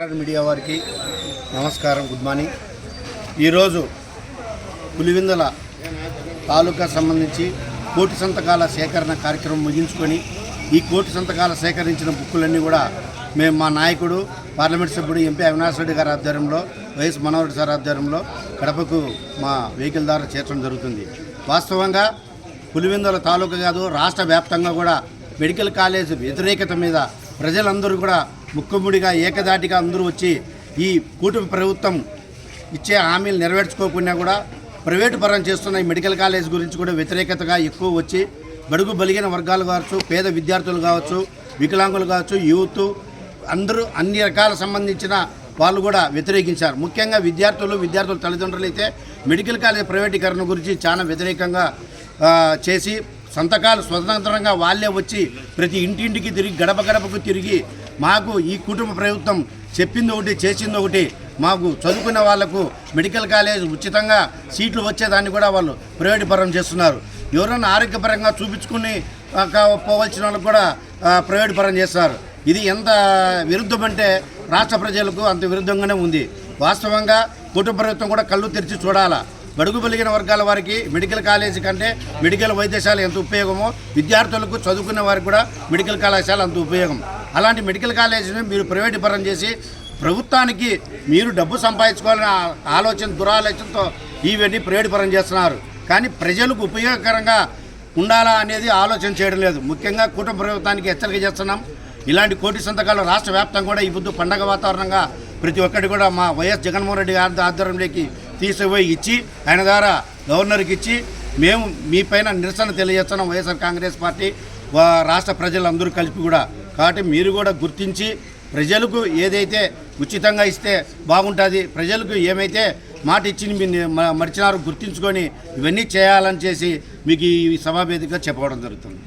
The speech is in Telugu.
మీడియా వారికి నమస్కారం గుడ్ మార్నింగ్. ఈరోజు పులివిందల తాలూకా సంబంధించి కోటి సంతకాల సేకరణ కార్యక్రమం ముగించుకొని ఈ కోటి సంతకాల సేకరించిన బుక్కులన్నీ కూడా మేము మా నాయకుడు పార్లమెంట్ సభ్యుడు ఎంపీ అవినాష్ రెడ్డి గారి ఆధ్వర్యంలో వైఎస్ మనోహర్ సార్ ఆధ్వర్యంలో కడపకు మా వెహికల్ ద్వారా చేర్చడం జరుగుతుంది. వాస్తవంగా పులివెందుల తాలూకా కాదు రాష్ట్ర వ్యాప్తంగా కూడా మెడికల్ కాలేజ్ వ్యతిరేకత మీద ప్రజలందరూ కూడా ముక్కుముడిగా ఏకదాటిగా అందరూ వచ్చి ఈ కూటమి ప్రభుత్వం ఇచ్చే హామీలు నెరవేర్చుకోకుండా కూడా ప్రైవేటు పరం చేస్తున్న ఈ మెడికల్ కాలేజ్ గురించి కూడా వ్యతిరేకతగా ఎక్కువ వచ్చి బడుగు బలిగిన వర్గాలు కావచ్చు పేద విద్యార్థులు కావచ్చు వికలాంగులు కావచ్చు యూత్ అందరూ అన్ని రకాల సంబంధించిన వాళ్ళు కూడా వ్యతిరేకించారు. ముఖ్యంగా విద్యార్థులు విద్యార్థుల తల్లిదండ్రులు అయితే మెడికల్ కాలేజ్ ప్రైవేటీకరణ గురించి చాలా వ్యతిరేకంగా చేసి సంతకాలు స్వతంత్రంగా వాళ్ళే వచ్చి ప్రతి ఇంటింటికి తిరిగి గడప గడపకు తిరిగి మాకు ఈ కుటుంబ ప్రభుత్వం చెప్పింది ఒకటి చేసింది ఒకటి. మాకు చదువుకున్న వాళ్ళకు మెడికల్ కాలేజ్ ఉచితంగా సీట్లు వచ్చేదాన్ని కూడా వాళ్ళు ప్రైవేట్ పరం చేస్తున్నారు. ఎవరైనా ఆరోగ్యపరంగా చూపించుకుని పోవలసిన వాళ్ళకు కూడా ఆ, ప్రైవేట్ పరం చేస్తారు. ఇది ఎంత విరుద్ధం అంటే రాష్ట్ర ప్రజలకు అంత విరుద్ధంగానే ఉంది. వాస్తవంగా కుటుంబ ప్రభుత్వం కూడా కళ్ళు తెరిచి చూడాలా? బడుగు బలిగిన వర్గాల వారికి మెడికల్ కాలేజీ కంటే మెడికల్ వైద్యశాల ఎంత ఉపయోగమో విద్యార్థులకు చదువుకునే వారికి కూడా మెడికల్ కళాశాల అంత ఉపయోగం. అలాంటి మెడికల్ కాలేజీని మీరు ప్రైవేట్ పరం చేసి ప్రభుత్వానికి మీరు డబ్బు సంపాదించుకోవాలనే ఆలోచన దురాలోచనతో ఇవన్నీ ప్రైవేట్ పరం చేస్తున్నారు. కానీ ప్రజలకు ఉపయోగకరంగా ఉండాలా అనేది ఆలోచన చేయడం లేదు. ముఖ్యంగా కుటుంబ ప్రభుత్వానికి హెచ్చరిక చేస్తున్నాం. ఇలాంటి కోటి సంతకాలు రాష్ట్ర వ్యాప్తంగా కూడా ఈ పొద్దు పండగ వాతావరణంగా ప్రతి ఒక్కటి కూడా మా వైఎస్ జగన్మోహన్ రెడ్డి గారి ఆధ్వర్యంలోకి తీసుకుపోయి ఇచ్చి ఆయన ద్వారా గవర్నర్కి ఇచ్చి మేము మీ పైన నిరసన తెలియజేస్తున్నాం. వైఎస్ఆర్ కాంగ్రెస్ పార్టీ వా- రాష్ట్ర ప్రజలందరూ కలిపి కూడా. కాబట్టి మీరు కూడా గుర్తించి ప్రజలకు ఏదైతే ఉచితంగా ఇస్తే బాగుంటుంది ప్రజలకు ఏమైతే మాట ఇచ్చింది మీరు మరిచినారు గుర్తించుకొని ఇవన్నీ చేయాలని చేసి మీకు ఈ సభావేదికగా చెప్పడం జరుగుతుంది.